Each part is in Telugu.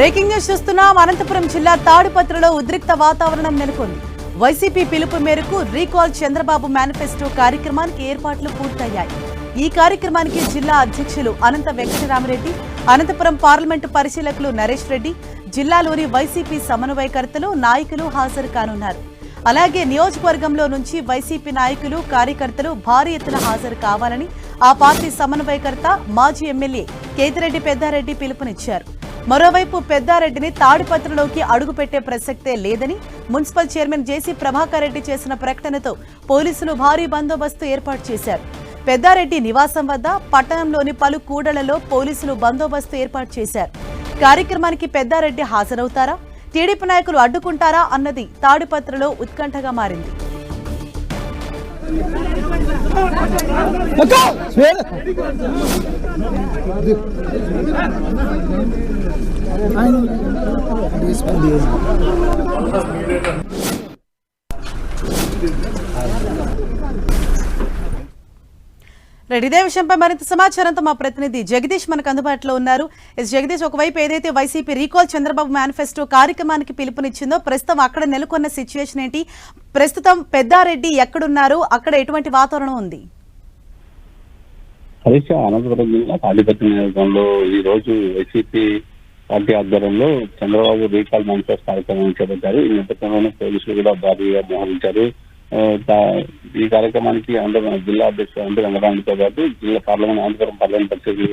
బ్రేకింగ్ న్యూస్ చూస్తున్నాం. అనంతపురం జిల్లా తాడిపత్రిలో ఉద్రిక్త వాతావరణం నెలకొంది. వైసీపీ పిలుపు మేరకు రీకాల్ చంద్రబాబు మేనిఫెస్టో కార్యక్రమానికి ఏర్పాట్లు పూర్తయ్యాయి. ఈ కార్యక్రమానికి జిల్లా అధ్యక్షులు అనంత వెంకటరామరెడ్డి అనంతపురం పార్లమెంటు పరిశీలకులు నరేష్ రెడ్డి జిల్లాలోని వైసీపీ సమన్వయకర్తలు నాయకులు హాజరు కానున్నారు. అలాగే నియోజకవర్గంలో నుంచి వైసీపీ నాయకులు కార్యకర్తలు భారీ ఎత్తున హాజరు కావాలని ఆ పార్టీ సమన్వయకర్త మాజీ ఎమ్మెల్యే కేతిరెడ్డి పెద్దారెడ్డి పిలుపునిచ్చారు. మరోవైపు పెద్దారెడ్డిని తాడిపత్రలోకి అడుగుపెట్టే ప్రసక్తే లేదని municipal chairman JC Prabhakar Reddy చేసిన ప్రకటనతో పోలీసులు భారీ బందోబస్తు ఏర్పాటు చేశారు. పెద్దారెడ్డి నివాసం వద్ద పట్టణంలోని పలు కూడళ్ళలో పోలీసులు బందోబస్తు ఏర్పాటు చేశారు. కార్యక్రమానికి పెద్దారెడ్డి హాజరవుతారా? టీడీపీ నాయకులు అడ్డుకుంటారా? అన్నది తాడిపత్రలో ఉత్కంఠగా మారింది. மக்கா ஸ்வேர் ஐ நோ రైట్ ఇదే విషయంపై మరింత సమాచారంతో మా ప్రతినిధి జగదీష్ మనకు అందుబాటులో ఉన్నారు. ఎస్ జగదీష్ ఒకవైపు ఏదైతే వైసీపీ రీకాల్ చంద్రబాబు మేనిఫెస్టో కార్యక్రమానికి పిలుపునిచ్చిందో ప్రస్తుతం అక్కడ నెలకొన్న సిచ్యువేషన్ ఏంటి? ప్రస్తుతం పెద్దారెడ్డి ఎక్కడున్నారు? అక్కడ ఎటువంటి వాతావరణం ఉంది? హరీష్ అనంతపురం జిల్లా తాడిపత్రి నియోజకవర్గంలో ఈ రోజు వైసీపీ పార్టీ ఆధ్వర్యంలో చంద్రబాబు రీకాల్ మేనిఫెస్టో కార్యక్రమం చేపట్టారు. ఈ నేపథ్యంలోనే పోలీసులు కూడా భారీగా మోహరించారు. ఈ కార్యక్రమానికి ఆంధ్ర జిల్లా అధ్యక్షుడు అంటే వెంకటరామతో పాటు జిల్లా పార్లమెంట్ అనంతపురం పార్లమెంట్ పరిస్థితి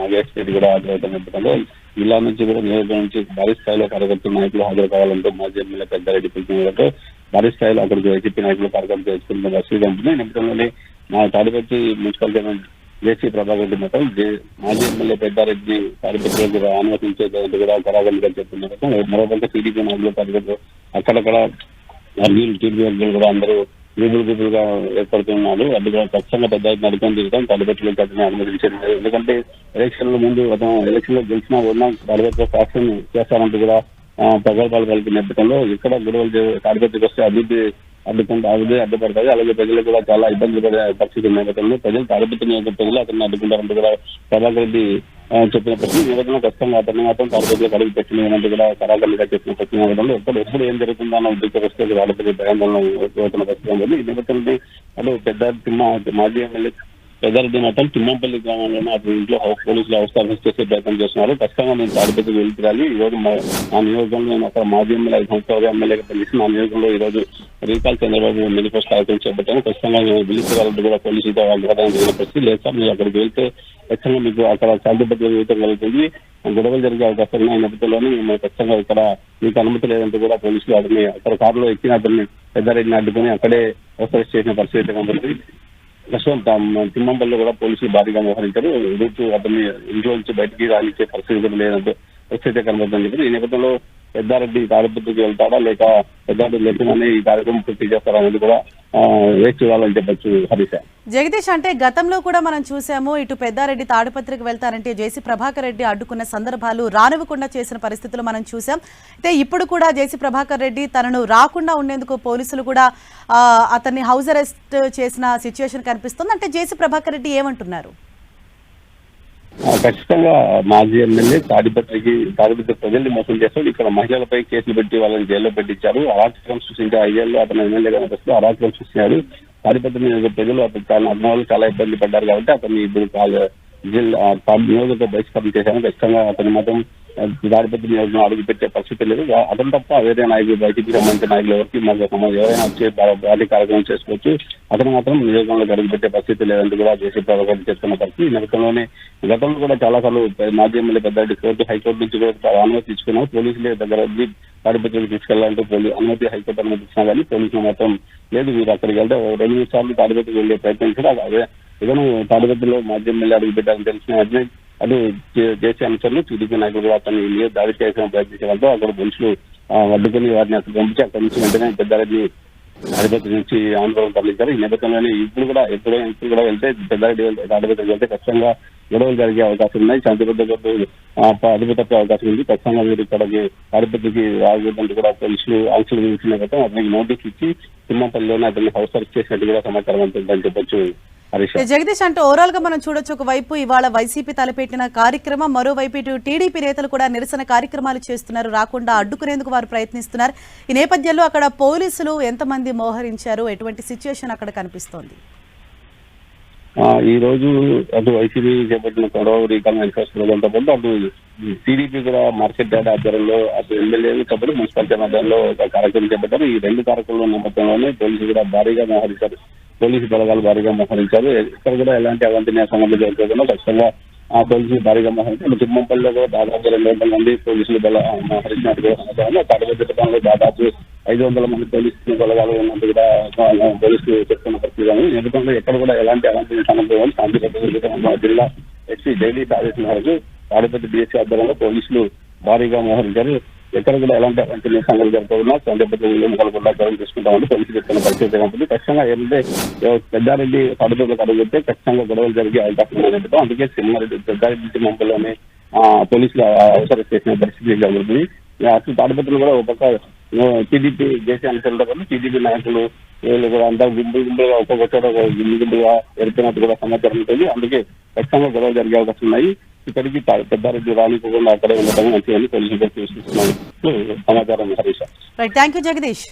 నాగేష్ రెడ్డి కూడా హాజరవుతున్న నేపథ్యంలో జిల్లా నుంచి కూడా నియోజకవర్గం నుంచి భారీ స్థాయిలో కార్యకర్తలు నాయకులు హాజరు కావాలంటూ మాజీ ఎమ్మెల్యే పెద్దారెడ్డి పిలుపునివ్వడంతో భారీ స్థాయిలో అక్కడికి వైసీపీ నాయకులు కార్యకర్తలు చేసుకుంటున్న పరిస్థితి ఉంటుంది నేపథ్యంలోనే మా Tadipatri municipal chairman JC Prabhakar Reddy మాత్రం మాజీ ఎమ్మెల్యే పెద్దారెడ్డిని తాడిపత్రిలో అనుమతించేది కూడా కరాగంగా చెప్తున్నారు. మరోపక్క టీడీపీ నాయకులు కార్యకర్తలు అక్కడక్కడ వర్గీయులు టీడీపీ కూడా అందరూ గుబులు గుబులుగా ఏర్పడుతున్నారు అది కూడా ఖచ్చితంగా పెద్ద ఎత్తున నడుకొని తిరుగుతాం తాడిపత్రిలో అతను అనుమతించేది లేదు. ఎందుకంటే లో ముందు అతను ఎలక్షన్లో గెలిచినా ఉన్నా తాడిపత్రిలో ఫ్యాక్షన్ చేస్తారంటూ కూడా ప్రగల్భాలు కలిపి నేపథ్యంలో ఇక్కడ గొడవలు చే- తాడిపత్రికి వస్తే అభివృద్ధి అడ్డుకుంటే అభివృద్ధి అడ్డుపడతాయి. అలాగే ప్రజలు కూడా చాలా ఇబ్బందులు పడే పరిస్థితి ఉన్న నేపథ్యంలో ప్రజలు తాడిపత్రి నియోజక ప్రజలు అతన్ని అడ్డుకుంటారంటూ కూడా ప్రభాకర్ రెడ్డి చెప్పిన ప్రశ్న నేపథ్యంలో ఖచ్చితంగా అతన్ని మాత్రం తాడిపత్రిలో అడుగు పెట్టినట్టు కూడా కరాకర్లుగా చెప్పిన ప్రశ్న నేపథ్యంలో ఎప్పుడు ఎప్పుడు ఏం జరుగుతుందో అన్న ఉద్యోగ వస్తే తాడిపత్రి భయాందోళన అవుతున్న పరిస్థితి ఉంది ఈ నిమిత్తం అంటే పెద్ద మాజీ ఎమ్మెల్యే పెద్దారెడ్డి మఠం తిమ్మంపల్లి గ్రామంలోనే అతని ఇంట్లో హౌస్ పోలీసులు హౌస్ చేసే ప్రయత్నం చేస్తున్నారు. ఖచ్చితంగా నేను తాడిపత్రికి వెళ్తాలి ఈ రోజు నా నియోజకంలో నేను అక్కడ మాజీ ఎమ్మెల్యే ఐదు సంవత్సరాలు ఎమ్మెల్యేగా పనిచేసి నా నియోజకంలో ఈ రోజు రీకాల్ చంద్రబాబు మేనిఫెస్టో కార్యక్రమం చేపట్టాను. ఖచ్చితంగా నేను పిలుచుకోవాలంటే కూడా పోలీసులతో వాళ్ళు జరిగిన పరిస్థితి లేదు సార్ మీరు అక్కడికి వెళ్తే ఖచ్చితంగా మీకు అక్కడ శాంతిభద్ర జీవితం కలుగుతుంది. గొడవలు జరిగే అవకాశం ఉన్నాయి. ఈ నేపథ్యంలోనే మేము ఖచ్చితంగా ఇక్కడ మీకు అనుమతి లేదంటే కూడా పోలీసులు అతన్ని అక్కడ కారులో ఎక్కిన అతన్ని పెద్దారెడ్డిని అడ్డుకుని అక్కడే అరెస్ట్ చేసిన పరిస్థితి కనబడుతుంది. ప్రస్తుతం తిమ్మంపల్లిలో కూడా పోలీసులు భారీగా వ్యవహరించారు. రూట్ అతన్ని ఇంట్లో నుంచి బయటికి రానిచ్చే పరిస్థితి కూడా లేదంటే పరిస్థితి కనబడుతుంది చెప్పి ఈ నేపథ్యంలో పెద్దారెడ్డి తాడిపత్రికి వెళ్తాడా? లేక పెద్దారెడ్డి లేకుండానే ఈ కార్యక్రమం పూర్తి చేస్తారా అనేది కూడా వేచి చూడాలని జగదీష్ అంటే గతంలో కూడా మనం చూసాము ఇటు పెద్దారెడ్డి తాడిపత్రికి వెళ్తారంటే జేసీ ప్రభాకర్ రెడ్డి అడ్డుకున్న సందర్భాలు రానివ్వకుండా చేసిన పరిస్థితులు మనం చూసాం. అయితే ఇప్పుడు కూడా జేసీ ప్రభాకర్ రెడ్డి తనను రాకుండా ఉండేందుకు పోలీసులు కూడా అతన్ని హౌస్ అరెస్ట్ చేసిన సిచ్యువేషన్ కనిపిస్తుంది. అంటే జేసీ ప్రభాకర్ రెడ్డి ఏమంటున్నారు? ఖచ్చితంగా మాజీ ఎమ్మెల్యే తాడిపత్రికి తాడిపత్రి ప్రజల్ని మోసం చేస్తాడు. ఇక్కడ మహిళలపై కేసులు పెట్టి వాళ్ళని జైల్లో పెట్టించారు. అరాచకం సృష్టించే ఐదేళ్ళు అతను ఎమ్మెల్యేగా నడుస్తూ అరాచకం సృష్టించాడు. తాడిపత్రి నియోజక ప్రజలు అతను తన అభిమానులు చాలా ఇబ్బంది పడ్డారు కాబట్టి అతన్ని ఇప్పుడు కాల్- జిల్లా నియోజక బహిష్కరణ చేశాను. ఖచ్చితంగా అతని మాత్రం దాడి పెద్ద నియోజకం పెట్టే పరిస్థితి లేదు. అతను తప్ప వేరే నాయకులు బయటికి సంబంధించిన నాయకులు ఎవరికి మాకు ఎవరైనా వచ్చి పార్టీ కార్యక్రమం చేసుకోవచ్చు. అతను మాత్రం నియోజకంలో అడిగి పెట్టే పరిస్థితి లేదంటూ కూడా జేసీ ప్రభుత్వం చెప్తున్న పరిస్థితి. ఈ గతంలో కూడా చాలా సార్లు మాజీ ఎమ్మెల్యే పెద్ద కోర్టు హైకోర్టు నుంచి కూడా అనుమతి తీసుకున్నాం పోలీసులు దగ్గర వెళ్ళి తాడిపత్రికి తీసుకెళ్ళాలంటే పోలీ అనుమతి హైకోర్టు అనుమతి ఇచ్చినా కానీ పోలీసులు మాత్రం లేదు మీరు అక్కడికి వెళ్తే రెండు మూడు సార్లు తాడిపత్రికి వెళ్ళే ప్రయత్నించారు అదే. ఏదైనా తాడిపత్రిలో మాజీ ఎమ్మెల్యే అడుగు తెలిసిన అది చేసే అంశాలు టీడీపీ నాయకులు కూడా అతన్ని దాడి చేసిన ప్రయత్నించడంతో అక్కడ పోలీసులు ఆ, అడ్డుకుని వారిని అక్కడ పంపించి అక్కడి నుంచి వెంటనే పెద్దారెడ్డి తాడిపత్రి నుంచి ఆందోళన తరలించారు. ఈ నేపథ్యంలోనే ఇప్పుడు కూడా ఎప్పుడైనా ఇప్పుడు కూడా వెళ్తే పెద్దారెడ్డి వెళ్తే వెళ్తే ఖచ్చితంగా గొడవలు జరిగే అవకాశం ఉన్నాయి. శాంతిభద్రతకు అదుపు తప్పే అవకాశం ఉంది. ఖచ్చితంగా మీరు ఇక్కడికి తాడిపత్రికి రాకూడదంటూ కూడా పోలీసులు ఆంక్షలు విధించిన క్రితం అతనికి నోటీస్ ఇచ్చి తిమ్మపల్లిలోనే అతన్ని హౌస్ అరెస్ట్ చేసినట్టు కూడా సమాచారం అంటుందని చెప్పొచ్చు. జగదీష్ అంటే ఓవరాల్గా మనం చూడొచ్చు ఒకవైపు ఇవాళ వైసీపీ తలపెట్టిన కార్యక్రమం మరోవైపు ఇటు టీడీపీ నేతలు కూడా నిరసన కార్యక్రమాలు చేస్తున్నారు రాకుండా అడ్డుకునేందుకు వారు ప్రయత్నిస్తున్నారు. ఈ నేపథ్యంలో అక్కడ పోలీసులు ఎంతమంది మోహరించారు? ఎటువంటి సిచ్యుయేషన్ అక్కడ కనిపిస్తోంది? ఆ, ఈ రోజు అటు వైసీపీ చేపట్టిన గొడవ రీకాల్ మేనిఫెస్టోలతో పాటు అటు టీడీపీ కూడా మార్కెట్ యార్డ్ ఆధ్వర్యంలో అటు ఎమ్మెల్యేలు సభ్యులు మున్సిపాలిటీ ఆధ్వర్యంలో ఒక కార్యక్రమం చేపట్టారు. ఈ రెండు కార్యక్రమాల నేపథ్యంలోనే పోలీసులు కూడా భారీగా మోహరించారు. పోలీసు బలగాలు భారీగా మోహరించారు. ఇక్కడ కూడా ఎలాంటి అవాంఛనీయ సంఘటన జరగకుండా ఖచ్చితంగా ఆ పోలీసులు భారీగా మోహరించారు. తిమ్మంపల్లిలో కూడా దాదాపు రెండు వందల మంది పోలీసులు బల మోహరించినట్టు కూడా సమాచారం తాడిపత్రిలో దాదాపు ఐదు వందల మంది పోలీసులు బలగాలు ఉన్నట్టు కూడా పోలీసులు చెప్తున్న పరిస్థితి ఎందుకంటే ఎక్కడ కూడా ఎలాంటి అలాంటి సంఘటన శాంతి జిల్లా ఎస్సీ డైలీ ఆదేశం మేరకు తాడిపత్రి డిఎస్సీ ఆధ్వర్యంలో పోలీసులు భారీగా మోహరించారు. ఎక్కడ కూడా ఎలాంటి సంఘాలు సంఘటనలు జరగకుండా శాంతి కూడా మొదలుకుండా చర్యలు తీసుకుంటామని పోలీసులు చెప్తున్న పరిస్థితి ఉంటుంది. ఖచ్చితంగా ఏంటంటే పెద్దారెడ్డి తాడిపత్రికి అడుగుతే ఖచ్చితంగా గొడవలు జరిగే అవకాశం ఉందని అందుకే సినిమారెడ్డి పెద్దారెడ్డి మంపల్లోనే పోలీసులు అవసరం చేసిన పరిస్థితి జరుగుతుంది. అసలు తాడిపత్రులు కూడా ఒక పక్క టీడీపీ దేశ అంశాలతో పాటు టీడీపీ నాయకులు వీళ్ళు కూడా అంతా గుంపులు గుంపులుగా ఒక్కొక్క చోట ఒక గుంపు గుంపులుగా ఎరిపినట్టు కూడా సమాచారం ఉంటుంది. అందుకే ఖచ్చితంగా గొడవ జరిగే అవకాశం ఉన్నాయి. ఇక్కడికి పెద్దారెడ్డి రాలిపోకుండా అక్కడే ఉండటం మంచిదని పోలీసులు సమాచారం Harish right thank you Jagadish